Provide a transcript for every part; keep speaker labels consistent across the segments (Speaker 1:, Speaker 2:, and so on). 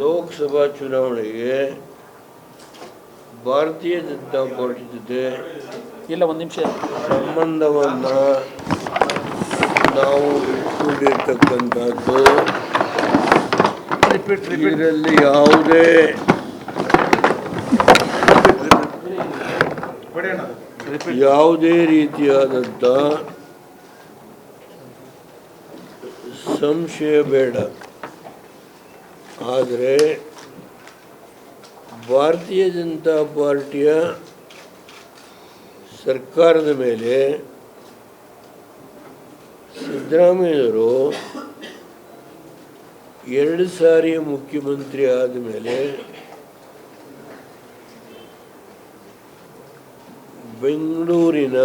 Speaker 1: ಲೋಕಸಭಾ ಚುನಾವಣೆಗೆ ಭಾರತೀಯ ಜನತಾ ಪಾರ್ಟಿ ಜೊತೆ
Speaker 2: ಇಲ್ಲ ಒಂದು ನಿಮಿಷ.
Speaker 1: ಸಂಬಂಧವನ್ನು ನಾವು ಇಟ್ಕೊಂಡಿರ್ತಕ್ಕಂಥದ್ದು ಇದರಲ್ಲಿ ಯಾವುದೇ ಯಾವುದೇ ರೀತಿಯಾದಂಥ ಸಂಶಯ ಬೇಡ. ಆದರೆ ಭಾರತೀಯ ಜನತಾ ಪಾರ್ಟಿಯ ಸರ್ಕಾರದ ಮೇಲೆ ಸಿದ್ದರಾಮಯ್ಯವರು ಎರಡು ಸಾರಿ ಮುಖ್ಯಮಂತ್ರಿ ಆದಮೇಲೆ ಬೆಂಗಳೂರಿನ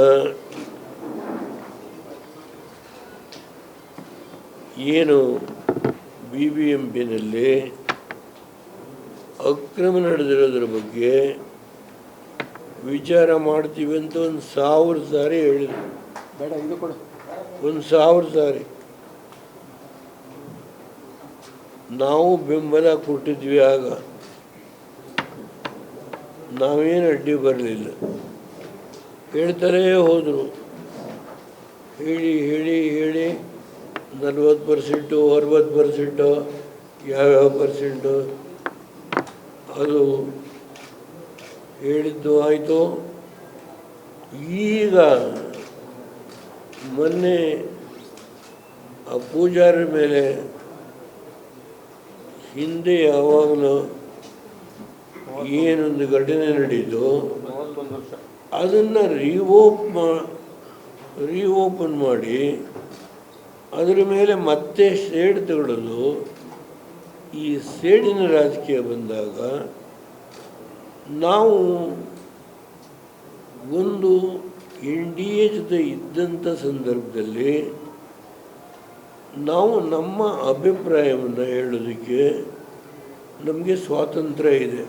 Speaker 1: ಏನು ಬಿ ಬಿ ಎಂ ಪಿನಲ್ಲಿ ಅಕ್ರಮ ನಡೆದಿರೋದ್ರ ಬಗ್ಗೆ ವಿಚಾರ ಮಾಡ್ತೀವಿ ಅಂತ ಒಂದು ಸಾವಿರ ಸಾರಿ ಹೇಳಿದರು.
Speaker 2: ಬೇಡ ಇದು ಕೊಡು.
Speaker 1: ಒಂದು ಸಾವಿರ ಸಾರಿ. ನಾವು ಬೆಂಬಲ ಕೊಟ್ಟಿದ್ವಿ ಆಗ. ನಾವೇನು ಅಡ್ಡಿ ಬರಲಿಲ್ಲ. ಹೇಳ್ತಾರೆ ಹೋದರು. ಹೇಳಿ ಹೇಳಿ ಹೇಳಿ. ನಲ್ವತ್ತು ಪರ್ಸೆಂಟು ಅರವತ್ತು ಪರ್ಸೆಂಟು ಯಾವ್ಯಾವ ಪರ್ಸೆಂಟು? ಅದು ಹೇಳಿದ್ದು ಆಯಿತು. ಈಗ ಮೊನ್ನೆ ಆ ಪೂಜಾರಿ ಮೇಲೆ ಹಿಂದೆ ಯಾವಾಗಲೂ ಏನೊಂದು ಘಟನೆ ನಡೀತು ಅದನ್ನು ರೀಓಪ್ ಮಾ ರಿಓಪನ್ ಮಾಡಿ ಅದರ ಮೇಲೆ ಮತ್ತೆ ಸೇಡ್ ತಗೊಳ್ಳಲು ಈ ಸೇಡಿನ ರಾಜಕೀಯ ಬಂದಾಗ ನಾವು ಒಂದು ಎನ್ ಡಿ ಎ ಜೊತೆ ಇದ್ದಂಥ ಸಂದರ್ಭದಲ್ಲಿ ನಾವು ನಮ್ಮ ಅಭಿಪ್ರಾಯವನ್ನು ಹೇಳೋದಕ್ಕೆ ನಮಗೆ ಸ್ವಾತಂತ್ರ್ಯ ಇದೆ.